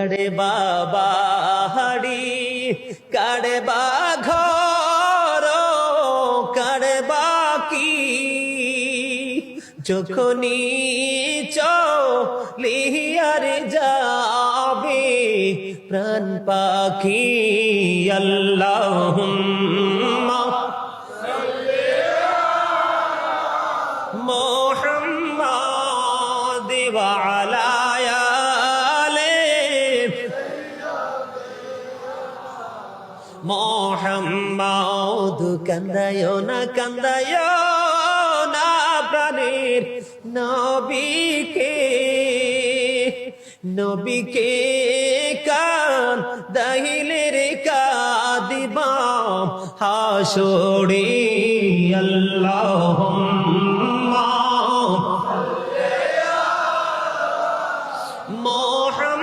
কাড়ে বাবা হাড়ি, কাড়ে বা ঘর, কাড়ে বাকি যখনই চলিয়ার যাবে প্রাণ পাখি আল্লাহ মোহাম্মদ মোহাম্মদ, কান্দায় না কান্দায় না প্রাণীর নবীকে নবীকে কান দাহিলে রে কাদিবা হাসুরি। আল্লাহুম্মা। মোহাম্মদ